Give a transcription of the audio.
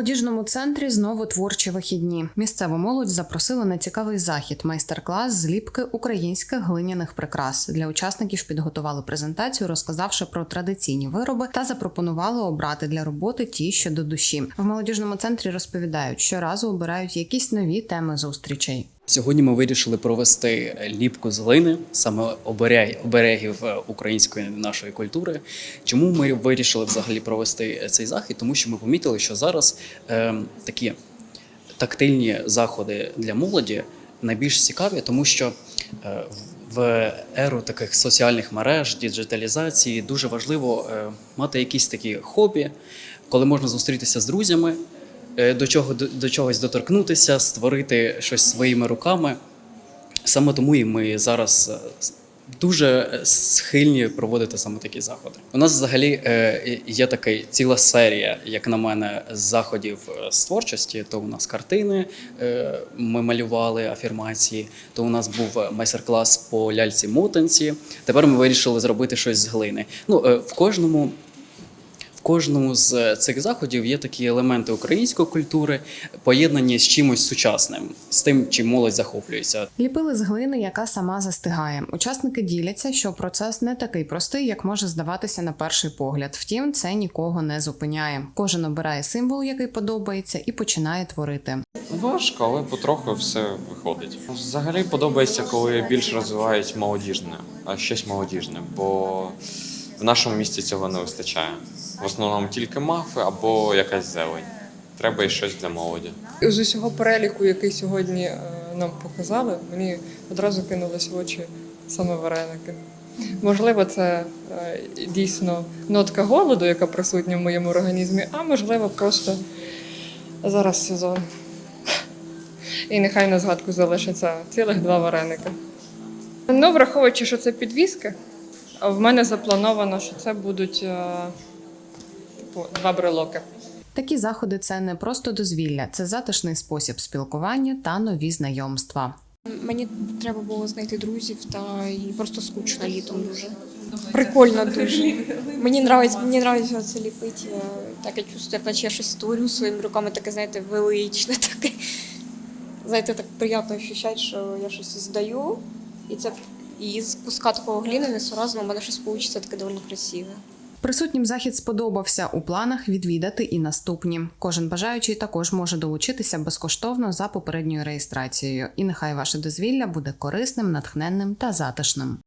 молодіжному центрі знову творчі вихідні. Місцеву молодь запросили на цікавий захід, майстер-клас зліпки українських глиняних прикрас. Для учасників підготували презентацію, розказавши про традиційні вироби та запропонували обрати для роботи ті, що до душі. В молодіжному центрі розповідають, щоразу обирають якісь нові теми зустрічей. Сьогодні ми вирішили провести ліпку з глини, саме оберег- оберегів е, української нашої культури. Чому ми вирішили взагалі провести цей захід? Тому що ми помітили, що зараз е, такі тактильні заходи для молоді найбільш цікаві, тому що е, в еру таких соціальних мереж, діджиталізації дуже важливо е, мати якісь такі хобі, коли можна зустрітися з друзями, до чого до, до чогось доторкнутися, створити щось своїми руками. Саме тому і ми зараз е, дуже схильні проводити саме такі заходи. У нас взагалі е, є така ціла серія, як на мене, заходів е, з творчості. То у нас картини, е, ми малювали афірмації, то у нас був майстер-клас по ляльці мотанці. Тепер ми вирішили зробити щось з глини. Ну, е, в кожному в кожному з е, цих заходів є такі елементи української культури, поєднані з чимось сучасним, з тим, чим молодь захоплюється. Ліпили з глини, яка сама застигає. Учасники діляться, що процес не такий простий, як може здаватися на перший погляд. Втім, це нікого не зупиняє. Кожен обирає символ, який подобається, і починає творити. Важко, але потроху все виходить. Взагалі подобається, коли більш розвивають молодіжне, а щось молодіжне, бо в нашому місті цього не вистачає. В основному тільки мафи або якась зелень. Треба і щось для молоді. З усього переліку, який сьогодні е, нам показали, мені одразу кинулись в очі саме вареники. Можливо, це е, дійсно нотка голоду, яка присутня в моєму організмі, а можливо, просто зараз сезон. І нехай на згадку залишиться цілих два вареники. Ну, враховуючи, що це підвіски, а в мене заплановано, що це будуть е, типу, два брелоки. Такі заходи це не просто дозвілля, це затишний спосіб спілкування та нові знайомства. Мені треба було знайти друзів та і просто скучно літом дуже. Прикольно дуже. Мені нравиться, мені нравиться це ліпити. Я Так я чувствую, як наче я щось створю своїми руками, таке, знаєте, величне, таке. Знаєте, так приємно відчувати, що я щось здаю, і це і з куска такого гліни несуразно у мене щось вийде таке доволі красиве. Присутнім захід сподобався у планах відвідати і наступні. Кожен бажаючий також може долучитися безкоштовно за попередньою реєстрацією. І нехай ваше дозвілля буде корисним, натхненним та затишним.